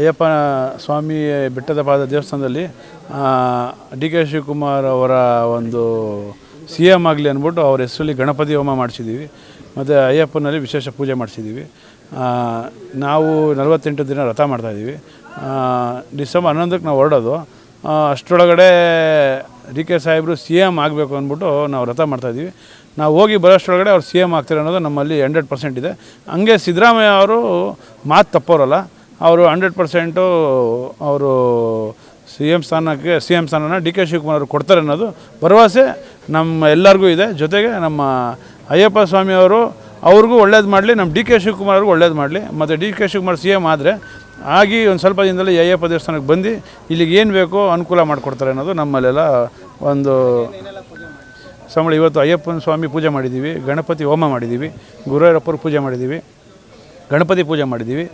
ಅಯ್ಯಪ್ಪ ಸ್ವಾಮಿ ಬೆಟ್ಟದ ಪಾದ ದೇವಸ್ಥಾನದಲ್ಲಿ ಡಿ ಕೆ ಶಿವಕುಮಾರ್ ಅವರ ಒಂದು ಸಿ ಎಂ ಆಗಲಿ ಅಂದ್ಬಿಟ್ಟು ಅವ್ರ ಹೆಸರಲ್ಲಿ ಗಣಪತಿ ಹೋಮ ಮಾಡಿಸಿದ್ದೀವಿ. ಮತ್ತು ಅಯ್ಯಪ್ಪನಲ್ಲಿ ವಿಶೇಷ ಪೂಜೆ ಮಾಡಿಸಿದ್ದೀವಿ. ನಾವು ನಲವತ್ತೆಂಟು ದಿನ ರಥ ಮಾಡ್ತಾಯಿದ್ದೀವಿ ಡಿಸೆಂಬರ್ ಹನ್ನೊಂದಕ್ಕೆ ನಾವು ಹೊರಡೋದು. ಅಷ್ಟರೊಳಗಡೆ ಡಿ ಕೆ ಸಾಹೇಬರು ಸಿ ಎಂ ಆಗಬೇಕು ಅಂದ್ಬಿಟ್ಟು ನಾವು ರಥ ಮಾಡ್ತಾಯಿದ್ದೀವಿ ನಾವು ಹೋಗಿ ಬರೋಷ್ಟರೊಳಗಡೆ ಅವ್ರು ಸಿ ಎಂ ಆಗ್ತಾರೆ ಅನ್ನೋದು ನಮ್ಮಲ್ಲಿ ಹಂಡ್ರೆಡ್ ಪರ್ಸೆಂಟ್ ಇದೆ. ಹಂಗೆ ಸಿದ್ದರಾಮಯ್ಯ ಅವರು ಮಾತು ತಪ್ಪೋರಲ್ಲ. ಅವರು ಹಂಡ್ರೆಡ್ ಪರ್ಸೆಂಟು ಅವರು ಸಿ ಎಂ ಸ್ಥಾನಕ್ಕೆ, ಸಿ ಎಂ ಸ್ಥಾನನ ಡಿ ಕೆ ಶಿವಕುಮಾರ್ ಅವರು ಕೊಡ್ತಾರೆ ಅನ್ನೋದು ಭರವಸೆ ನಮ್ಮ ಎಲ್ಲರಿಗೂ ಇದೆ. ಜೊತೆಗೆ ನಮ್ಮ ಅಯ್ಯಪ್ಪ ಸ್ವಾಮಿ ಅವರು, ಅವ್ರಿಗೂ ಒಳ್ಳೇದು ಮಾಡಲಿ, ನಮ್ಮ ಡಿ ಕೆ ಶಿವಕುಮಾರ್ ಅವ್ರಿಗೂ ಒಳ್ಳೇದು ಮಾಡಲಿ. ಮತ್ತು D K Shivakumar C M ಆದರೆ ಆಗಿ ಒಂದು ಸ್ವಲ್ಪ ದಿನದಲ್ಲಿ ಅಯ್ಯಪ್ಪ ದೇವಸ್ಥಾನಕ್ಕೆ ಬಂದು ಇಲ್ಲಿಗೆ ಏನು ಬೇಕೋ ಅನುಕೂಲ ಮಾಡಿಕೊಡ್ತಾರೆ ಅನ್ನೋದು ನಮ್ಮಲ್ಲೆಲ್ಲ ಒಂದು ಸಂಬಳ. ಇವತ್ತು ಅಯ್ಯಪ್ಪನ ಸ್ವಾಮಿ ಪೂಜೆ ಮಾಡಿದ್ದೀವಿ, ಗಣಪತಿ ಹೋಮ ಮಾಡಿದ್ದೀವಿ ಗುರುವಾಯೂರಪ್ಪರ ಪೂಜೆ ಮಾಡಿದ್ದೀವಿ, ಗಣಪತಿ ಪೂಜೆ ಮಾಡಿದ್ದೀವಿ.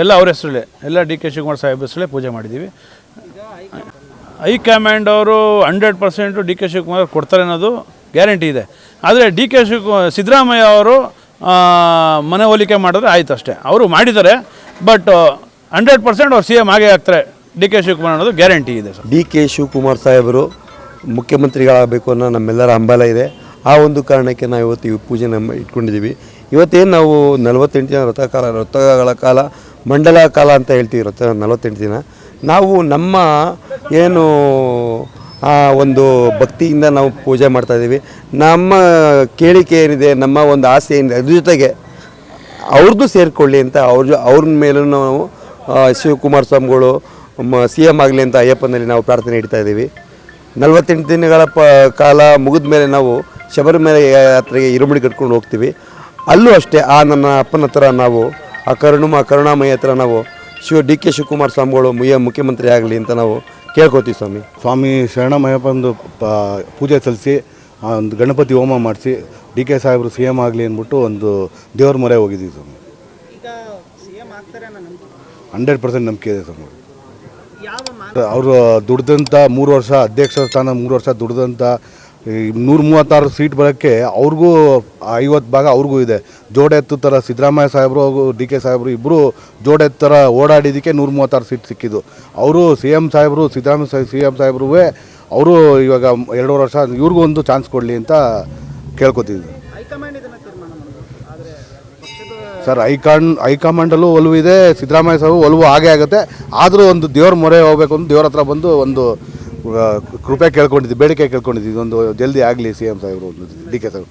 ಎಲ್ಲ ಅವ್ರ ಹೆಸರಲ್ಲೇ, ಎಲ್ಲ ಡಿ ಕೆ ಶಿವಕುಮಾರ್ ಸಾಹೇಬ್ ಹೆಸರಲ್ಲೇ ಪೂಜೆ ಮಾಡಿದ್ದೀವಿ. ಹೈಕಮಾಂಡ್ ಅವರು hundred percent D K Shivakumar ಕೊಡ್ತಾರೆ ಅನ್ನೋದು ಗ್ಯಾರಂಟಿ ಇದೆ. ಆದರೆ ಡಿ ಕೆ ಶಿವಕುಮಾರ್, ಸಿದ್ದರಾಮಯ್ಯ ಅವರು ಮನೆ ಮನವೊಲಿಕೆ ಮಾಡಿದ್ರೆ ಆಯ್ತು ಅಷ್ಟೇ. ಅವರು ಮಾಡಿದ್ದಾರೆ, ಬಟ್ ಹಂಡ್ರೆಡ್ ಪರ್ಸೆಂಟ್ ಅವ್ರು ಸಿ ಎಂ ಆಗೇ ಆಗ್ತಾರೆ ಡಿ ಕೆ ಶಿವಕುಮಾರ್ ಅನ್ನೋದು ಗ್ಯಾರಂಟಿ ಇದೆ ಸರ್. ಡಿ ಕೆ ಶಿವಕುಮಾರ್ ಸಾಹೇಬರು ಮುಖ್ಯಮಂತ್ರಿಗಳಾಗಬೇಕು ಅನ್ನೋ ನಮ್ಮೆಲ್ಲರ ಹಂಬಲ ಇದೆ. ಆ ಒಂದು ಕಾರಣಕ್ಕೆ ನಾವು ಇವತ್ತು ಈ ಪೂಜೆ ನಮ್ಮ ಇಟ್ಕೊಂಡಿದ್ದೀವಿ. ಇವತ್ತೇನು ನಾವು ನಲವತ್ತೆಂಟು ದಿನ ರಥಕಾಲ ರಥಗಳ ಕಾಲ ಮಂಡಲ ಕಾಲ ಅಂತ ಹೇಳ್ತೀವಿ ರಥ ನಲವತ್ತೆಂಟು ದಿನ. ನಾವು ನಮ್ಮ ಏನು, ಆ, ಒಂದು ಭಕ್ತಿಯಿಂದ ನಾವು ಪೂಜೆ ಮಾಡ್ತಾ ಇದ್ದೀವಿ. ನಮ್ಮ ಕೇಳಿಕೆ ಏನಿದೆ, ನಮ್ಮ ಒಂದು ಆಸೆ ಏನಿದೆ, ಅದ್ರ ಜೊತೆಗೆ ಅವ್ರದ್ದು ಸೇರಿಕೊಳ್ಳಿ ಅಂತ, ಅವ್ರ ಅವ್ರ ಮೇಲೂ ನಾವು ಶಿವಕುಮಾರ ಸ್ವಾಮಿಗಳು ಸಿ ಎಂ ಆಗಲಿ ಅಂತ ಅಯ್ಯಪ್ಪನಲ್ಲಿ ನಾವು ಪ್ರಾರ್ಥನೆ ಇಡ್ತಾ ಇದ್ದೀವಿ. ನಲವತ್ತೆಂಟು ದಿನಗಳ ಪ, ಕಾಲ ಮುಗಿದ ಮೇಲೆ ನಾವು ಶಬರಿಮಲೆ ಯಾತ್ರೆಗೆ ಇರುಮಡಿ ಕಟ್ಕೊಂಡು ಹೋಗ್ತೀವಿ. ಅಲ್ಲೂ ಅಷ್ಟೇ, ಆ, ನನ್ನ ಅಪ್ಪನ ಹತ್ರ ನಾವು ಆ ಕರುಣ ಆ ಕರುಣಾಮಯಿ ಹತ್ರ ನಾವು ಶಿವ ಡಿ ಕೆ ಶಿವಕುಮಾರ್ ಸ್ವಾಮಿಗಳು ಮುಯ್ಯ ಮುಖ್ಯಮಂತ್ರಿ ಆಗಲಿ ಅಂತ ನಾವು ಕೇಳ್ಕೊತೀವಿ ಸ್ವಾಮಿ. ಸ್ವಾಮಿ ಶರಣಮಯ್ಯಪ್ಪಂದು ಪ ಪೂಜೆ ಸಲ್ಲಿಸಿ ಒಂದು ಗಣಪತಿ ಹೋಮ ಮಾಡಿಸಿ ಡಿ ಕೆ ಸಾಹೇಬರು ಸಿ ಎಂ ಆಗಲಿ ಅಂದ್ಬಿಟ್ಟು ಒಂದು ದೇವ್ರ ಮೊರೆ ಹೋಗಿದ್ದೀವಿ ಸ್ವಾಮಿ. ಹಂಡ್ರೆಡ್ ಪರ್ಸೆಂಟ್ ನಂಬಿಕೆ ಇದೆ ಸ್ವಾಮಿ. ಅವರು ದುಡ್ದಂಥ ಮೂರು ವರ್ಷ ಅಧ್ಯಕ್ಷರ ಸ್ಥಾನ ಮೂರು ವರ್ಷ ದುಡ್ದಂಥ ನೂರ ಮೂವತ್ತಾರು ಸೀಟ್ ಬರೋಕ್ಕೆ ಅವ್ರಿಗೂ ಐವತ್ತು ಭಾಗ ಅವ್ರಿಗೂ ಇದೆ. ಜೋಡೆ ಎತ್ತು ಥರ ಸಿದ್ದರಾಮಯ್ಯ ಸಾಹೇಬರು ಹಾಗೂ ಡಿ ಕೆ ಸಾಹೇಬರು ಇಬ್ಬರು ಜೋಡೆ ಎತ್ತು ಥರ ಓಡಾಡಿದ್ದಕ್ಕೆ ನೂರ ಮೂವತ್ತಾರು ಸೀಟ್ ಸಿಕ್ಕಿದ್ದು. ಅವರು ಸಿ ಎಂ ಸಾಹೇಬರು ಸಿದ್ದರಾಮಯ್ಯ ಸಾಹಿ ಸಿ ಎಂ ಸಾಹೇಬ್ರೂ ಅವರು ಇವಾಗ ಎರಡೂವರೆ ವರ್ಷ ಇವ್ರಿಗೂ ಒಂದು ಚಾನ್ಸ್ ಕೊಡಲಿ ಅಂತ ಕೇಳ್ಕೊತಿದ್ವಿ. ಸರ್ ಹೈಕಾಂಡ್ ಹೈಕಮಾಂಡಲ್ಲೂ ಒಲವು ಇದೆ ಸಿದ್ದರಾಮಯ್ಯ ಸಾಹೇಬು ಒಲವು ಹಾಗೆ ಆಗುತ್ತೆ. ಆದರೂ ಒಂದು ದೇವ್ರ ಮೊರೆ ಹೋಗ್ಬೇಕು ಅಂತ ದೇವ್ರ ಹತ್ರ ಬಂದು ಒಂದು ಕೃಪೆ ಕೇಳ್ಕೊಂಡಿದ್ವಿ ಬೇಡಿಕೆ ಕೇಳ್ಕೊಂಡಿದ್ವಿ ಒಂದು ಜಲ್ದಿ ಆಗಲಿ ಸಿ ಎಂ ಸಾಹೇಬರು ಡಿ ಕೆ ಸಾಹೇಬ್